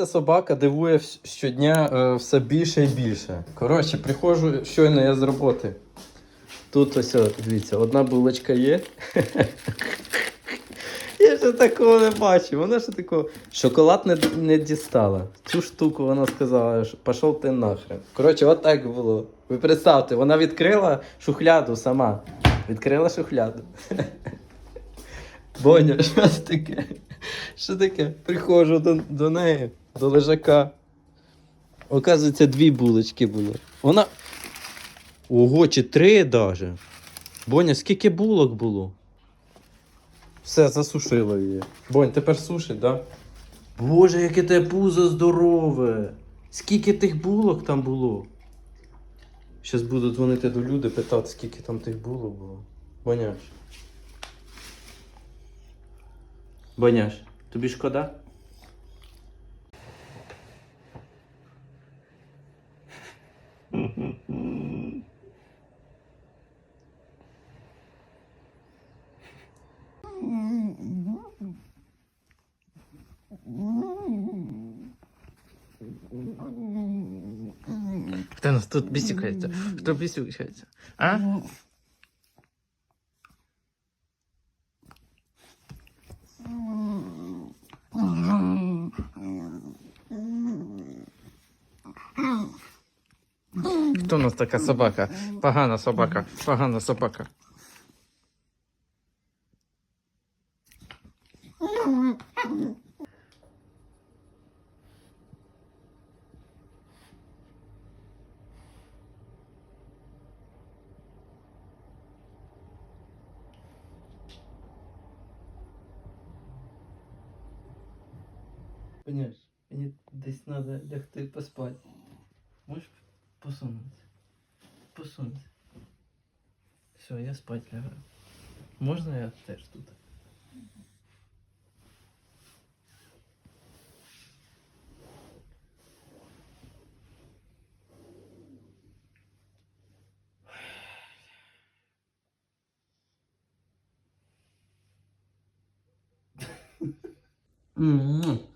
ця собака дивує щодня е, все більше і більше. Коротше, приходжу щойно я з роботи. Тут ось, дивіться, одна булочка є. Я ще такого не бачив. Вона ще такого. Шоколад не, не дістала. Цю штуку вона сказала, що пішов ти нахрен. Коротше, от так було. Ви представте, вона відкрила шухляду сама. Відкрила шухляду. Боня, що таке? Що таке? Приходжу до, до неї, до лежака. Оказується, дві булочки було. Вона. Ого, чи три даже. Боня, скільки булок було? Все, засушило її. Бонь, тепер сушить, да? Боже, яке те пузо здорове! Скільки тих булок там було? Щас буду дзвонити до люди, питати, скільки там тих булок було. Боняш. Боняш, тобі шкода? Хто нас тут бісікається? Хто бісікається? А? Хто у нас така собака? Погана собака, погана собака. Боняш, мені десь треба лягти поспати. Можеш посунутися? Посунься. Все, я спать лягаю. Можна я теж тут? М-м.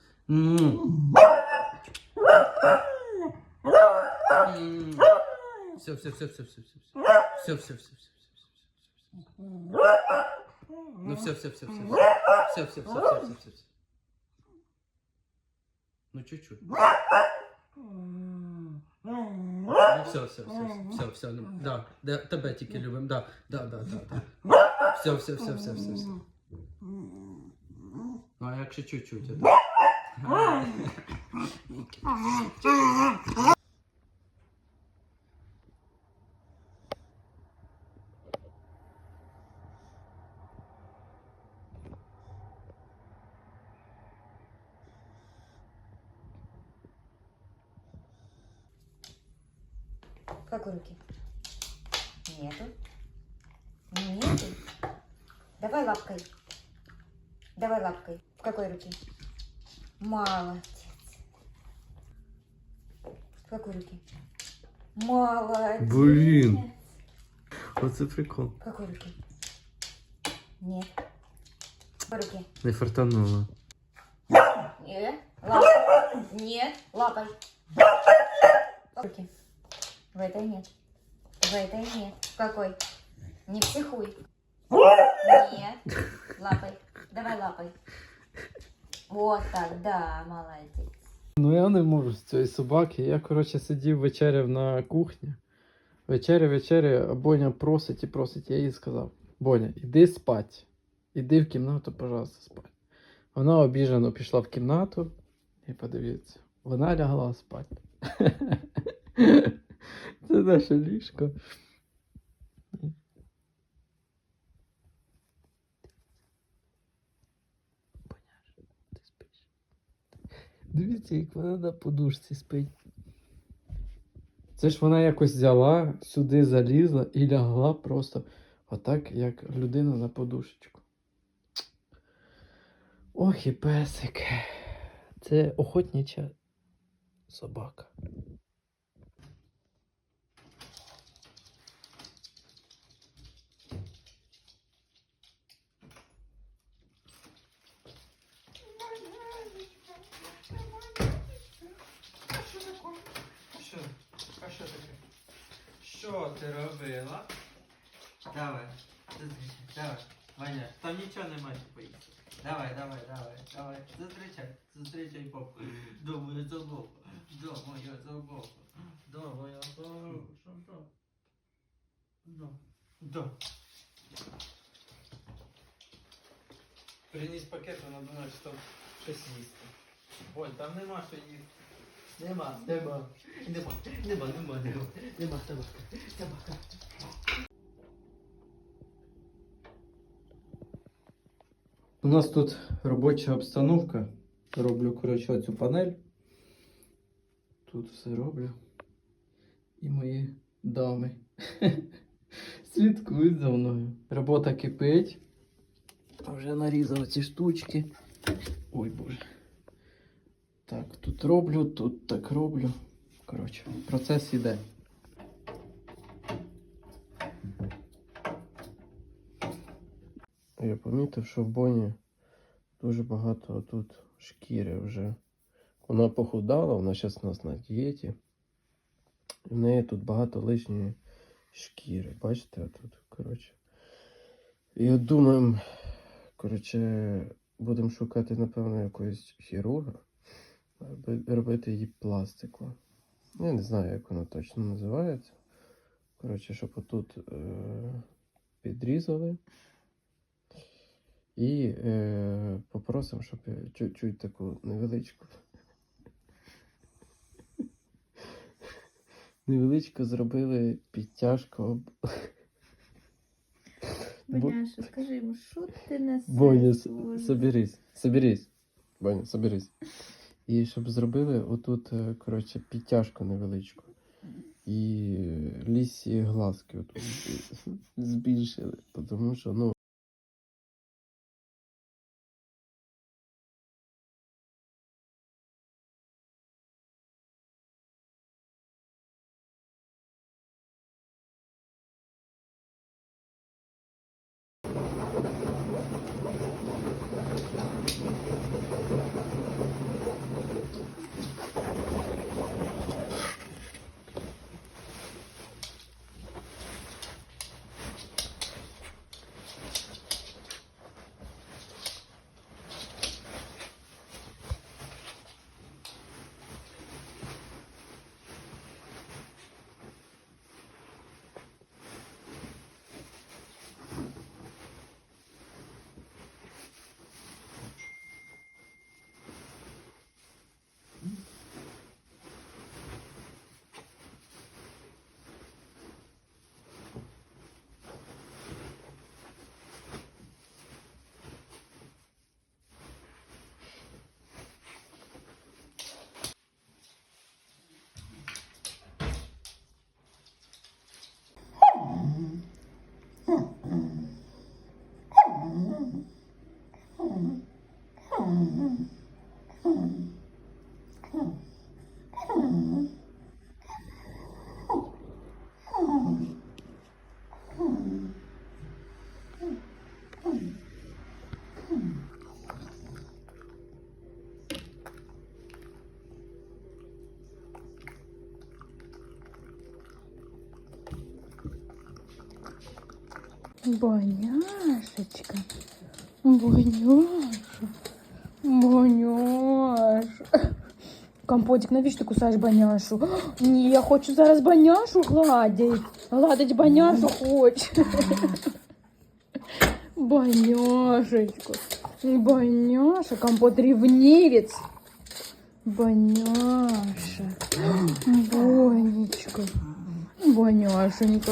Все, все, все, все, все, все, все, все, все, все, все, Ну все, все, все, все, все, все, все, все, все, все. Ну чуть-чуть. Ну все, все, все, все, все, ну, да, да, тебе тільки любимо, да, да, да, да, да. Все, все, все, все, все, все. Ну а якщо чуть-чуть, это... В какой руке? Нету. Нету. Давай лапкой. Давай лапкой. В какой руке? Молодец. Какой руке? Молодец. Блин. Оце прикол. В какой руке? Нет. Какой руке? Не фартануло. Нет. Лапой. Нет. Лапой. В руке. В этой нет. В этой нет. В какой? Не психуй. Вот так, да, молодец. Ну я не можу з цієї собаки. Я, коротше, сидів вечеряв на кухні. Вечеря, вечеря, а Боня просить і просить. Я їй сказав: Боня, іди спать. Іди в кімнату, пожалуйста, спать. Вона обіжено пішла в кімнату і подивіться, вона лягла спати. Це наше ліжко. Боняш, ти спиш. Дивіться, як вона на подушці спить. Це ж вона якось взяла, сюди залізла і лягла просто отак, як людина на подушечку. Ох і песик. Це охотнича собака. Що? А що таке? Що ти робила? Давай, давай, Ваня, там нічого немає поїсти. Давай, давай, давай, давай, зустрічай, зустрічай до моя забава, до моя хороша, до. До. До. Приніс пакет, вона думає, що щось їсти. Оль, там нема що їсти. Нема, нема, нема, нема, нема, нема, нема собака. У нас тут робоча обстановка. Роблю, коротше, цю панель. Тут все роблю. І мої дами слідкують за мною. Робота кипить. Вже нарізав ці штучки. Ой боже. Так, тут роблю, тут так роблю. Коротше, процес іде. Я помітив, що в Боні дуже багато тут шкіри вже. Вона похудала, вона зараз у нас на дієті. В неї тут багато лишньої шкіри. Бачите, тут, коротше. От думаємо, коротше, будемо шукати, напевно, якогось хірурга, робити їй пластику. Я не знаю, як вона точно називається. Коротше, щоб отут е- підрізали. І е, попросимо, щоб чуть-чуть таку невеличку. Невеличко зробили підтяжку. Боняша, скажи йому, що ти несеш? Боня, соберись, соберись. Боня, соберись. І щоб зробили отут, е, коротше, підтяжку невеличку. І лісі глазки отут збільшили. Тому що, ну. Боняшечка. Боняша. Боняша. Компотик, навіщо ти кусаєш баняшу? Ні, я хочу зараз баняшу гладить. Гладить баняшу хочу. Баняшечку. Баняша, компот ревнивец. Баняша. Бонечка. Боняшенька.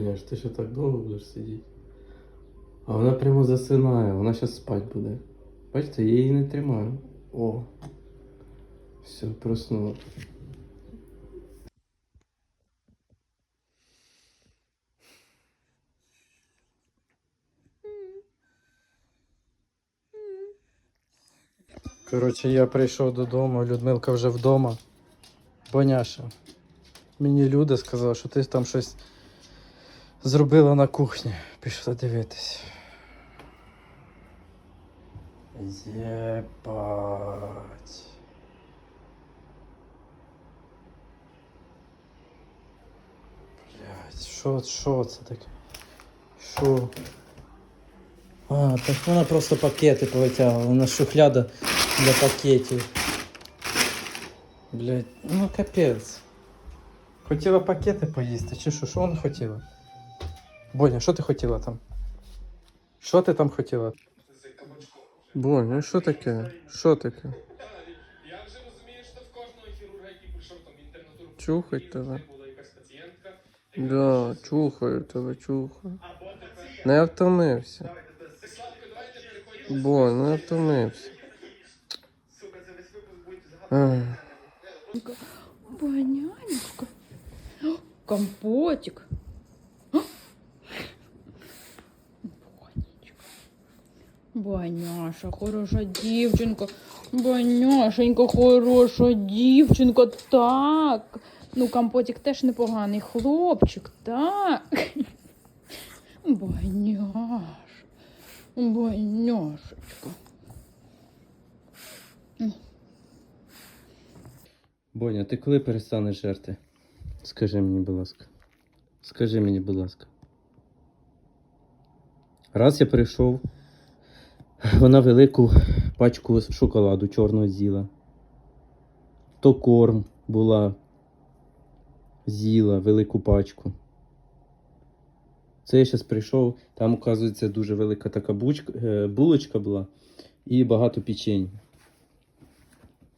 Ж ти ще так довго будеш сидіти. А вона прямо засинає, вона зараз спати буде. Бачите, я її не тримаю. О. Все, проснула. Коротше, я прийшов додому, Людмилка вже вдома. Боняша. Мені люди сказали, що ти там щось зробила на кухні. Пішла дивитись. Єбать. Блять, що, що це таке? Що? А, так вона просто пакети повитягувала, вона шухляда для пакетів. Блять, ну капець. Хотіла пакети поїсти, чи що? Що вона хотіла? Боня, що ти хотіла там? Що ти там хотіла? Боня, що таке? Що таке? Я вже розумію, що в кожного хірурга, який прийшов там інтернатуру, Чухать тебе. Да, чухаю тебе, чухаю. Не втомився. Бонь, не втомився. Ах. Банянечка. Компотик. О! Банечка. Баняша, хороша дівчинка. Баняшенька, хороша дівчинка. Так. Ну, компотик теж непоганий хлопчик, так. Баняш. Баняшечка. Боня, ти коли перестанеш жерти? Скажи мені, будь ласка. Скажи мені, будь ласка. Раз я прийшов, вона велику пачку шоколаду чорного з'їла. То корм була. З'їла велику пачку. Це я зараз прийшов, там, оказується, дуже велика така бучка, е, булочка була і багато печень.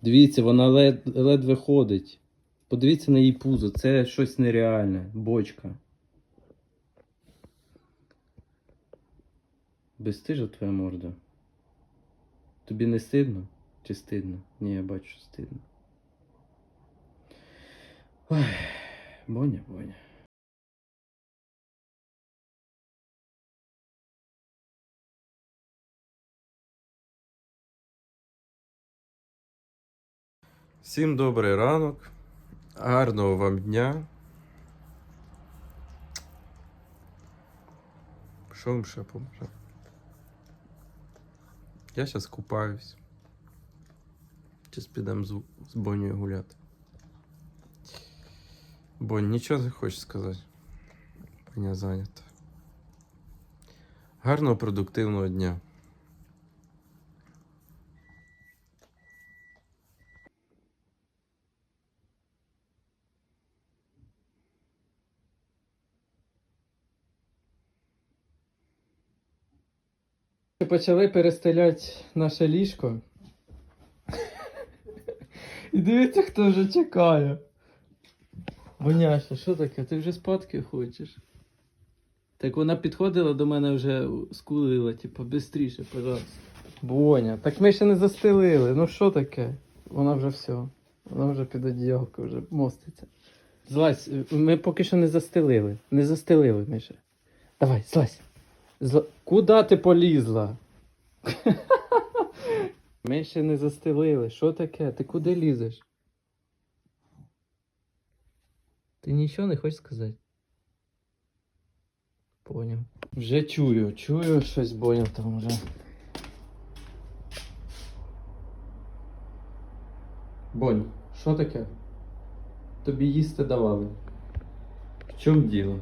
Дивіться, вона лед, ледве ходить. Подивіться на її пузо, це щось нереальне. Бочка. Безстижа твоя морда. Тобі не стидно? Чи стидно? Ні, я бачу, стидно. Ой, Боня, Боня. Всім добрий ранок. Гарного вам дня. Що вам ще поможе? Я зараз купаюсь. Зараз підемо з, з Бонею гуляти. Бонь, нічого не хочеш сказати. Боня зайнята. Гарного продуктивного дня. Почали перестеляти наше ліжко. І дивіться, хто вже чекає. Боняша, що таке? Ти вже спадки хочеш? Так вона підходила до мене вже скулила, типу, бистріше, пожалуйста. Боня, так ми ще не застелили. Ну що таке? Вона вже все. Вона вже під одіялко вже моститься. Злазь, ми поки що не застелили. Не застелили ми ще. Давай, злазь. Зла... Куда ти полізла? Ми ще не застелили. Що таке? Ти куди лізеш? Ти нічого не хочеш сказати? Поняв. Вже чую, чую щось Боня там вже. Бонь, що таке? Тобі їсти давали. В чому діло?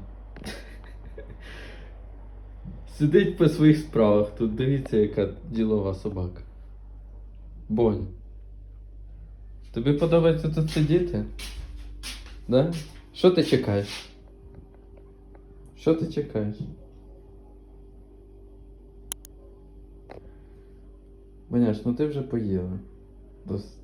Сидить по своїх справах. Тут дивіться, яка ділова собака. Бонь. Тобі подобається тут сидіти? Да? Що ти чекаєш? Що ти чекаєш? Боняш, ну ти вже поїла. Дос-